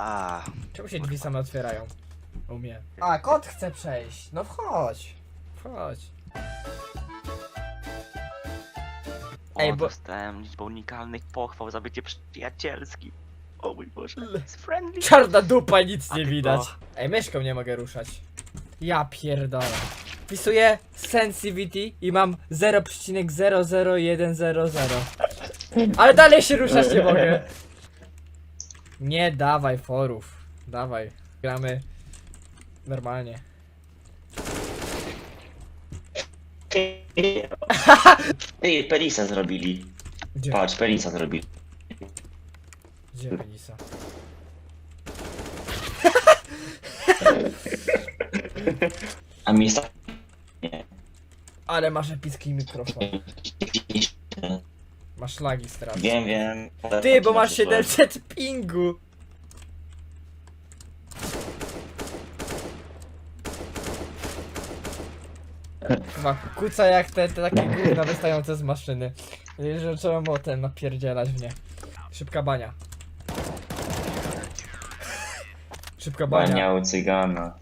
A, Czemu się drzwi same otwierają? U mnie. A, kot chce przejść. No wchodź. Wchodź. o, Ej, bo- dostałem liczbę unikalnych pochwał za bycie przyjacielskim. O mój Boże, jest friendly. Czarna dupa, nic A nie widać. Ej, myszką nie mogę ruszać. Ja pierdolę. Wpisuję sensitivity i mam 0,00100. Ale dalej się ruszać nie mogę. Nie dawaj forów. Dawaj. Gramy normalnie. Ej, Pelisa zrobili. Gdzie? Patrz, Pelisa zrobili. Gdzie penisa? A miejsca... Nie. Ale masz epicki mikrofon. Masz lagi strasznie. Wiem, wiem. Ty, bo masz 700 pingu. Chyba kuca jak te, te takie gówna wystające z maszyny. Że trzeba ten napierdzielać w nie. Szybka bania. Szybka bania. Bania u cygana.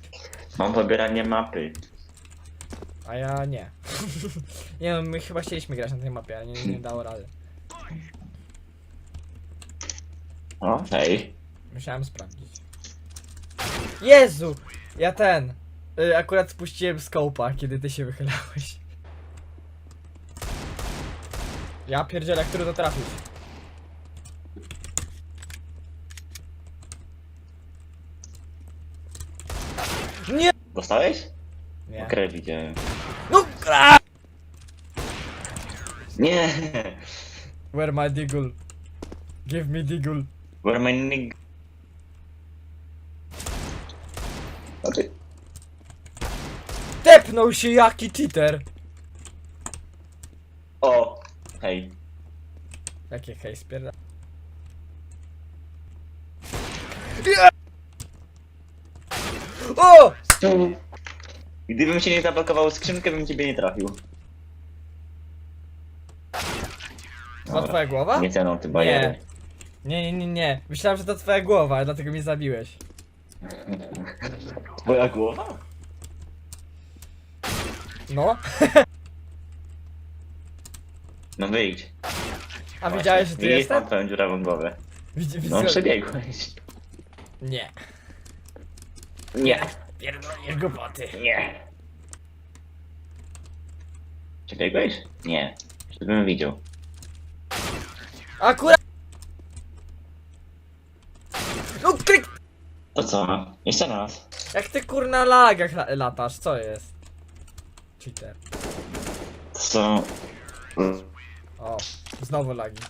Mam pobieranie mapy. A ja nie. nie no, my chyba chcieliśmy grać na tej mapie, ale nie, nie dało rady. O, hej. Musiałem sprawdzić. Jezu! Ja ten. Y, akurat spuściłem skopa, kiedy ty się wychylałeś. Ja pierdzielę, który to trafić. Nie! Dostałeś? Nie. Okej, widziałem. No! A! Nie! Where my diggle? Give me diggle. Where my nig... A ty... Tepnął się jaki cheater! O! Hej. Jakie hej, spierda. O! Gdybym się nie zablokował skrzynkę, bym ciebie nie trafił. To twoja głowa? Nie ceną ty bajery. Nie, nie, nie, nie. Myślałem, że to twoja głowa, dlatego mnie zabiłeś. Twoja głowa? No. No wyjdź. A widziałeś, że tu Widzisz, jestem? mam twoją dziurawą głowę. Widzi, widzi, No przebiegłeś. Nie. Nie. Pierdolisz głupoty. Nie. Przebiegłeś? Nie. Żebym widział. Akurat... No klik... To co? Jeszcze raz. Jak ty kurna lagach la latasz, co jest? Cheater. Co? O, znowu lagi.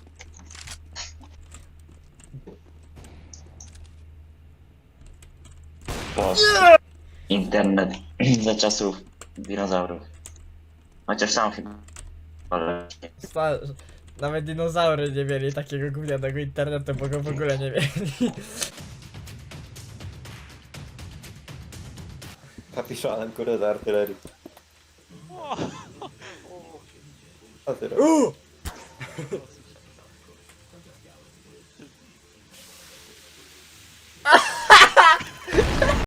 Post. Internet za czasów dinozaurów. Chociaż sam chyba. Ale Sta nawet dinozaury nie mieli takiego gównianego internetu, bo go w ogóle nie mieli. Kapiszonem kurde z artylerii. A ty robisz? Uuu!